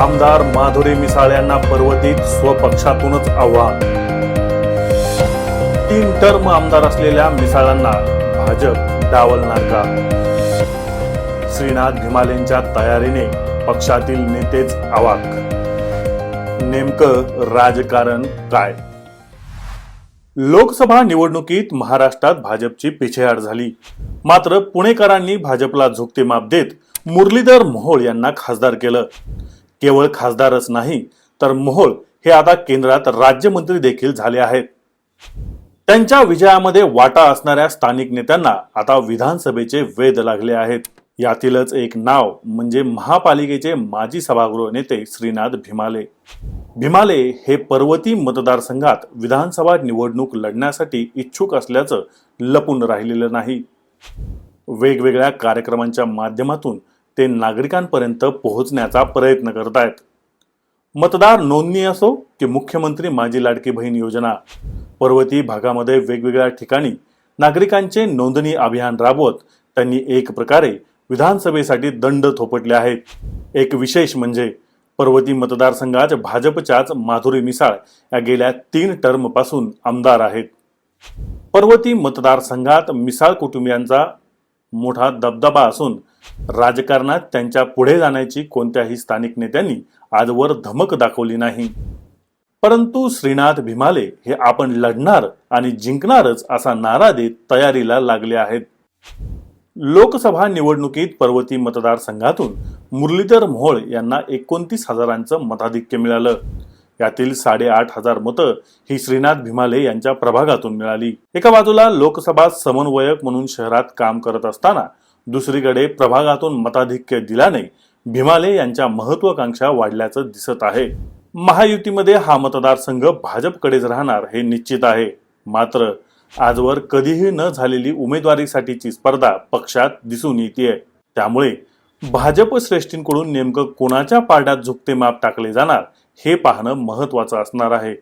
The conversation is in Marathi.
आमदार माधुरी मिसाळ यांना पर्वतीत स्वपक्षातूनच आव्हान. तीन टर्म आमदार असलेल्या मिसाळांना भाजप डावलणार का श्रीनाथ भिमालेंच्या तयारीने पक्षातील नेतेच आवाक. नेमकं राजकारण काय? लोकसभा निवडणुकीत महाराष्ट्रात भाजपची पिछेहाट झाली. मात्र पुणेकरांनी भाजपला झुकते माप देत मुरलीधर मोहोळ यांना खासदार केलं. केवळ खासदारच नाही तर मोहोळ हे आता केंद्रात राज्यमंत्री देखील झाले आहेत. त्यांच्या विजयामध्ये वाटा असणाऱ्या स्थानिक नेत्यांना आता विधानसभेचे वेध लागले आहेत. यातीलच एक नाव म्हणजे महापालिकेचे माजी सभागृह नेते श्रीनाथ भिमाले. भिमाले हे पर्वती मतदारसंघात विधानसभा निवडणूक लढण्यासाठी इच्छुक असल्याचं लपून राहिलेलं नाही. वेगवेगळ्या कार्यक्रमांच्या माध्यमातून ते नागरिकांपर्यंत पोहोचण्याचा प्रयत्न करत आहेत मतदार नोंदणी असो की मुख्यमंत्री माझी लाडकी बहीण योजना पर्वती भागामध्ये वेगवेगळ्या ठिकाणी नागरिकांचे नोंदणी अभियान राबवत त्यांनी एक प्रकारे विधानसभेसाठी दंड थोपटले आहेत. एक विशेष म्हणजे पर्वती मतदारसंघात भाजपच्याच माधुरी मिसाळ या गेल्या तीन टर्मपासून आमदार आहेत. पर्वती मतदारसंघात मिसाळ कुटुंबियांचा मोठा दबदबा असून राजकारणात त्यांच्या पुढे जाण्याची कोणत्याही स्थानिक नेत्यांनी आजवर धमक दाखवली नाही. परंतु श्रीनाथ भिमाले हे आपण लढणार आणि जिंकणारच असा नारा देत तयारीला लागले आहेत. लोकसभा निवडणुकीत पर्वती मतदारसंघातून मुरलीधर मोहोळ यांना एकोणतीस हजारांचं मताधिक्य मिळालं. यातील साडेआठ हजार मतं ही श्रीनाथ भिमाले यांच्या प्रभागातून मिळाली. एका बाजूला लोकसभा समन्वयक म्हणून शहरात काम करत असताना दुसरीकडे प्रभागातून मताधिक्य दिल्याने भिमाले यांच्या महत्वाकांक्षा वाढल्याचं दिसत आहे. महायुतीमध्ये हा मतदारसंघ भाजपकडेच राहणार हे निश्चित आहे. मात्र आजवर कधीही न झालेली उमेदवारीसाठीची स्पर्धा पक्षात दिसून येते त्यामुळे भाजप श्रेष्ठींकडून नेमकं कोणाच्या पारड्यात झुकते माप टाकले जाणार हे पाहणं महत्वाचं असणार आहे.